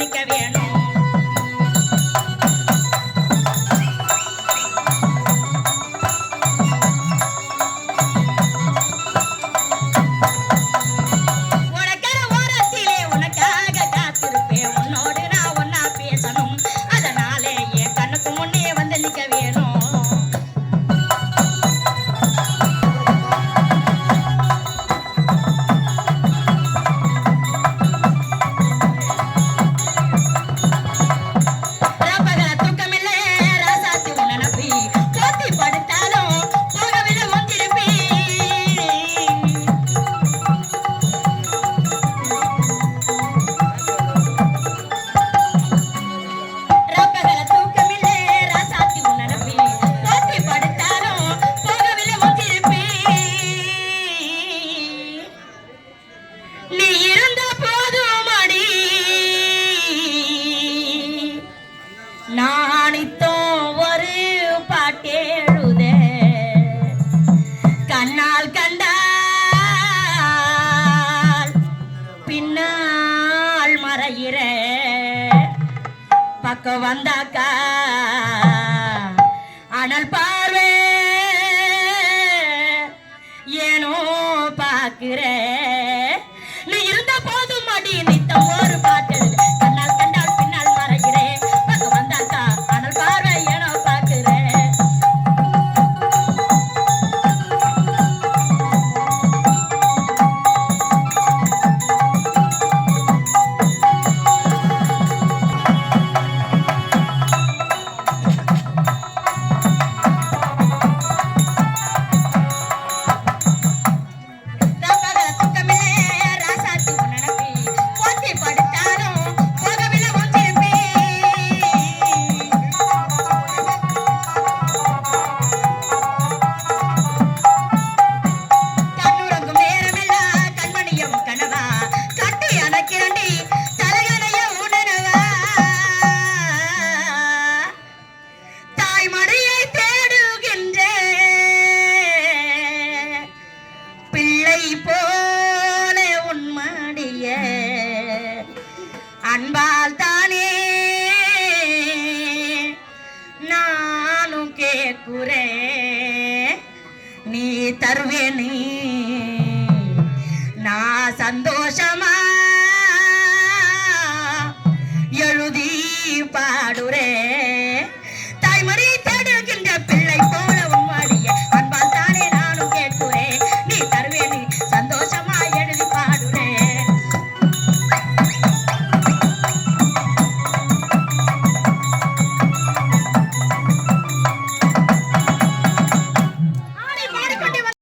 Mónica பாட்டேழுத. கண்ணால் கண்டால் பின்னால் மறையிற. பக்கம் வந்தாக்கா அனல் பா குறை நீ தருவேணி நான் சந்தோஷமா எழுதி பாடுறேன்